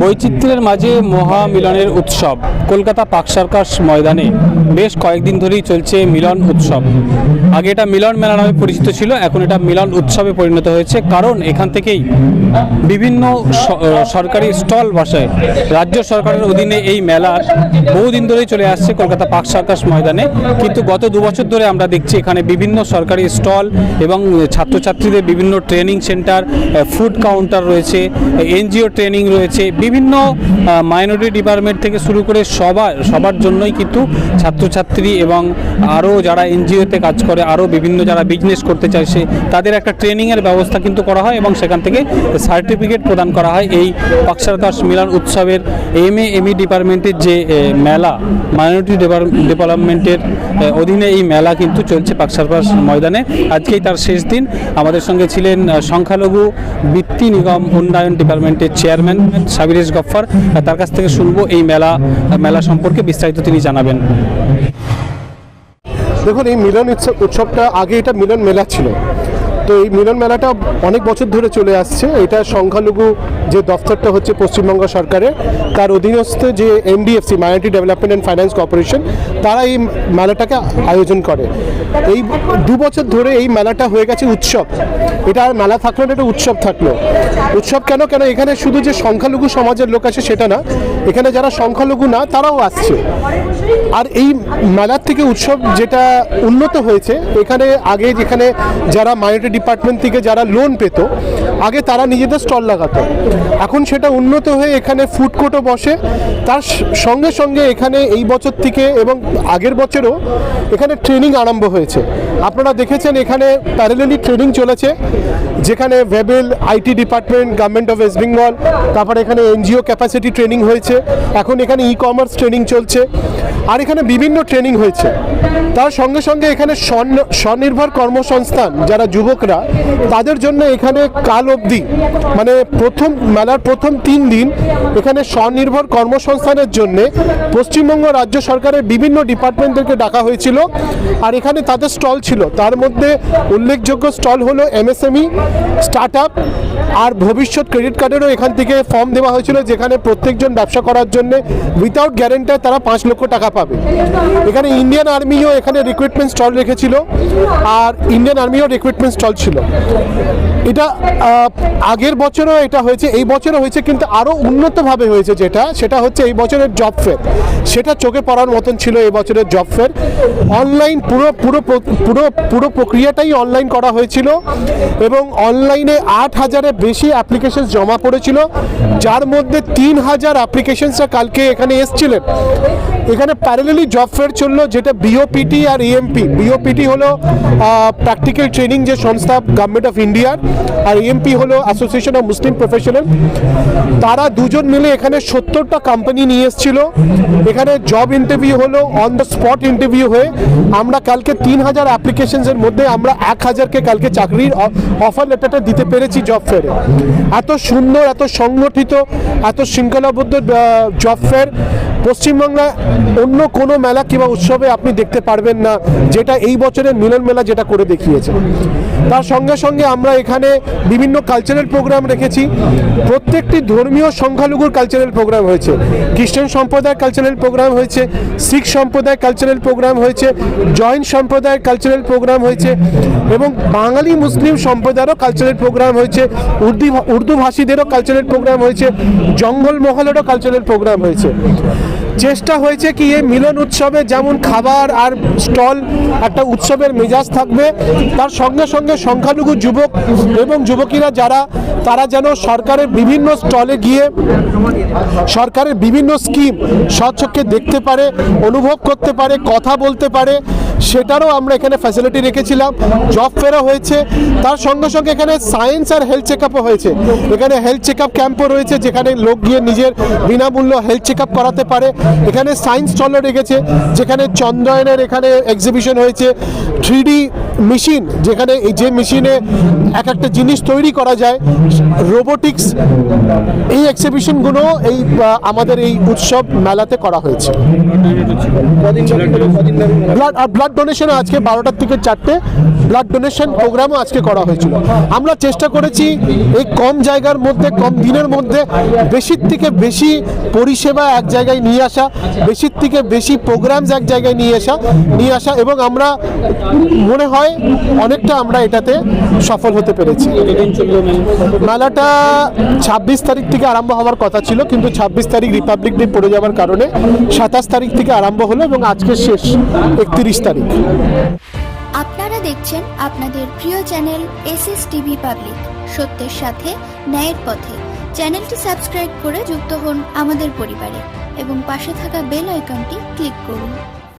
বৈচিত্র্যের মাঝে মহামিলনের উৎসব। কলকাতা পাক সার্কাস ময়দানে বেশ কয়েকদিন ধরেই চলছে মিলন উৎসব। আগে এটা মিলন মেলা নামে পরিচিত ছিল, এখন এটা মিলন উৎসবে পরিণত হয়েছে। কারণ এখান থেকেই বিভিন্ন সরকারি স্টল বসায় রাজ্য সরকারের অধীনে এই মেলা বহুদিন ধরেই চলে আসছে কলকাতা পাক সার্কাস ময়দানে। কিন্তু গত দু বছর ধরে আমরা দেখছি এখানে বিভিন্ন সরকারি স্টল এবং ছাত্রছাত্রীদের বিভিন্ন ট্রেনিং সেন্টার ফুড কাউন্টার রয়েছে, এনজিও ট্রেনিং রয়েছে বিভিন্ন মাইনরিটি ডিপার্টমেন্ট থেকে শুরু করে সবার সবার জন্যই কিন্তু ছাত্রছাত্রী এবং আরও যারা এনজিওতে কাজ করে আরও বিভিন্ন যারা বিজনেস করতে চাইছে তাদের একটা ট্রেনিংয়ের ব্যবস্থা কিন্তু করা হয় এবং সেখান থেকে সার্টিফিকেট প্রদান করা হয়। এই পাকসারকাশ মিলন উৎসবের এম এ এমই ডিপার্টমেন্টের যে মেলা মাইনরিটি ডেভেলপমেন্টের অধীনে এই মেলা কিন্তু চলছে পাকসারকাশ ময়দানে। আজকেই তার শেষ দিন। আমাদের সঙ্গে ছিলেন সংখ্যালঘু বৃত্তি নিগম উন্নয়ন ডিপার্টমেন্টের চেয়ারম্যান সাবিরেশ গফ্ফর, তার কাছ থেকে শুনব এই মেলা মেলা সম্পর্কে বিস্তারিত তিনি জানাবেন। দেখুন, এই মিলন উৎসব উৎসবটা আগে এটা মিলন মেলা ছিল। তো এই মিলন মেলাটা অনেক বছর ধরে চলে আসছে। এটা সংখ্যালঘু যে দফতরটা হচ্ছে পশ্চিমবঙ্গ সরকারের, তার অধীনস্থ যে NDFC minority development and finance corporation তারা এই মেলাটাকে আয়োজন করে। এই দু বছর ধরে এই মেলাটা হয়ে গেছে উৎসব। এটা মেলা থাকল না, এটা উৎসব থাকল। উৎসব কেন কেন এখানে শুধু যে সংখ্যালঘু সমাজের লোক আছে সেটা না, এখানে যারা সংখ্যালঘু না, তারাও আসছে। আর এই মেলার থেকে উৎসব যেটা উন্নত হয়েছে, এখানে আগে যেখানে যারা মাইনরিটি ডিপার্টমেন্ট থেকে যারা লোন পেত, আগে তারা নিজেদের স্টল লাগাতো। এখন সেটা উন্নত হয়ে এখানে ফুড কোর্টও বসে। তার সঙ্গে সঙ্গে এখানে এই বছর থেকে এবং আগের বছরও এখানে ট্রেনিং আরম্ভ হয়েছে। আপনারা দেখেছেন এখানে প্যারালেলি ট্রেনিং চলেছে। যেখানে Webel IT department government of West Bengal তারপরে এখানে এনজিও ক্যাপাসিটি ট্রেনিং হয়েছে। এখন এখানে ই কমার্স ট্রেনিং চলছে। আর এখানে বিভিন্ন ট্রেনিং হয়েছে। তার সঙ্গে সঙ্গে এখানে স্বনির্ভর কর্মসংস্থান, যারা যুবকরা, তাদের জন্য এখানে কাল অবধি মানে প্রথম, মেলার প্রথম তিন দিন এখানে স্বনির্ভর কর্মসংস্থানের জন্য পশ্চিমবঙ্গ রাজ্য সরকারের বিভিন্ন ডিপার্টমেন্টদেরকে ডাকা হয়েছিল। আর এখানে তাদের স্টল ছিল। তার মধ্যে উল্লেখযোগ্য স্টল হলো এমএসএমই স্টার্ট আপ আর ভবিষ্যৎ ক্রেডিট কার্ডেরও এখান থেকে ফর্ম দেওয়া হয়েছিল, যেখানে প্রত্যেকজন ব্যবসা করার জন্য উইথাউট গ্যারেন্টার তারা পাঁচ লক্ষ টাকা পাবে। এখানে ইন্ডিয়ান আর্মিও এখানে রিক্রুটমেন্ট স্টল রেখেছিল, আর ইন্ডিয়ান আর্মিও রিক্রুটমেন্ট স্টল ছিল। এটা আগের বছরও এটা হয়েছে, এই বছরও হয়েছে, কিন্তু আরও উন্নতভাবে হয়েছে যেটা, সেটা হচ্ছে এই বছরের জব ফেয়ার সেটা চোখে পড়ার মতন ছিল এই বছরের জব ফেয়ার অনলাইন পুরো পুরো পুরো পুরো প্রক্রিয়াটাই অনলাইন করা হয়েছিল এবং অনলাইনে আট হাজারের বেশি অ্যাপ্লিকেশন জমা পড়েছিল, যার মধ্যে তিন হাজার অ্যাপ্লিকেশনসরা কালকে এখানে এসছিলেন। এখানে প্যারালেলি জব ফেয়ার চলল, যেটা বিওপিটি আর ইএমপি বিওপিটি হলো প্র্যাকটিক্যাল ট্রেনিং যে সংস্থা গভর্নমেন্ট অফ ইন্ডিয়ার আর ইএমপি হলো অ্যাসোসিয়েশন অফ মুসলিম প্রফেশনাল তারা দুজন মিলে এখানে সত্তরটা কোম্পানি নিয়ে এসেছিল। এখানে জব ইন্টারভিউ হলো অন দ্য স্পট ইন্টারভিউ হয়ে। আমরা কালকে তিন হাজার অ্যাপ্লিকেশনসের মধ্যে আমরা এক হাজারকে কালকে চাকরির অফার লেটারটা দিতে পেরেছি জব ফেয়ারে এত সুন্দর, এত সংগঠিত, এত শৃঙ্খলাবদ্ধ জব ফেয়ার পশ্চিমবাংলায় অন্য কোনো মেলা কিংবা উৎসবে আপনি দেখতে পারবেন না, যেটা এই বছরের মিলন মেলা যেটা করে দেখিয়েছে। তার সঙ্গে সঙ্গে আমরা এখানে বিভিন্ন কালচারাল প্রোগ্রাম রেখেছি। প্রত্যেকটি ধর্মীয় সংখ্যালঘুর কালচারাল প্রোগ্রাম হয়েছে। খ্রিস্টান সম্প্রদায়ের কালচারাল প্রোগ্রাম হয়েছে, শিখ সম্প্রদায়ের কালচারাল প্রোগ্রাম হয়েছে, জৈন সম্প্রদায়ের কালচারাল প্রোগ্রাম হয়েছে এবং বাঙালি মুসলিম সম্প্রদায়েরও কালচারাল প্রোগ্রাম হয়েছে, উর্দু উর্দু ভাষীদেরও কালচারাল প্রোগ্রাম হয়েছে, জঙ্গল মহলেরও কালচারাল প্রোগ্রাম হয়েছে। চেষ্টা হয়েছে কি এই মিলন উৎসবে যেমন খাবার আর স্টল একটা উৎসবের মেজাজ থাকবে, তার সঙ্গে সঙ্গে সংখ্যালঘু যুবক এবং যুবকীরা যারা, তারা যেন সরকারের বিভিন্ন স্টলে গিয়ে সরকারের বিভিন্ন স্কিম স্বচক্ষে দেখতে পারে, অনুভব করতে পারে, কথা বলতে পারে সেটারও আমরা এখানে ফ্যাসিলিটি রেখেছিলাম। জব ফেরা হয়েছে। তার সঙ্গে সঙ্গে এখানে সায়েন্স আর হেলথ চেক হয়েছে। এখানে হেলথ চেক আপ ক্যাম্পও রয়েছে, যেখানে লোক গিয়ে নিজের বিনামূল্য হেলথ চেক আপ করাতে পারে। এখানে সায়েন্স স্টলও রেখেছে, যেখানে চন্দ্রায়নের এখানে এক্সিবিশন হয়েছে। থ্রি মেশিন, যেখানে এই যে মেশিনে এক একটা জিনিস তৈরি করা যায় রোবোটিক্স এই এক্সিবিশনগুলো এই আমাদের এই উৎসব মেলাতে করা হয়েছে। ব্লাড ব্লাড ডোনেশনও আজকে বারোটার থেকে চারটে ব্লাড ডোনেশন প্রোগ্রামও আজকে করা হয়েছিল। আমরা চেষ্টা করেছি এই কম জায়গার মধ্যে, কম দিনের মধ্যে বেশির থেকে বেশি পরিষেবা এক জায়গায় নিয়ে আসা, বেশির থেকে বেশি প্রোগ্রামস এক জায়গায় নিয়ে আসা নিয়ে আসা এবং আমরা মনে হয় অনেকটা আমরা এটাতে সফল হতে পেরেছি। মেলাটা ছাব্বিশ তারিখ থেকে আরম্ভ হওয়ার কথা ছিল, কিন্তু ছাব্বিশ তারিখ রিপাবলিক ডে পড়ে যাওয়ার কারণে সাতাশ তারিখ থেকে আরম্ভ হলো এবং আজকে শেষ একত্রিশ তারিখ। আপনারা দেখছেন আপনাদের প্রিয় channel S S TV public, সত্যের সাথে, ন্যায়ের পথে। চ্যানেলটি সাবস্ক্রাইব করে যুক্ত হন আমাদের পরিবারে এবং পাশে থাকা বেল আইকনটি ক্লিক করুন।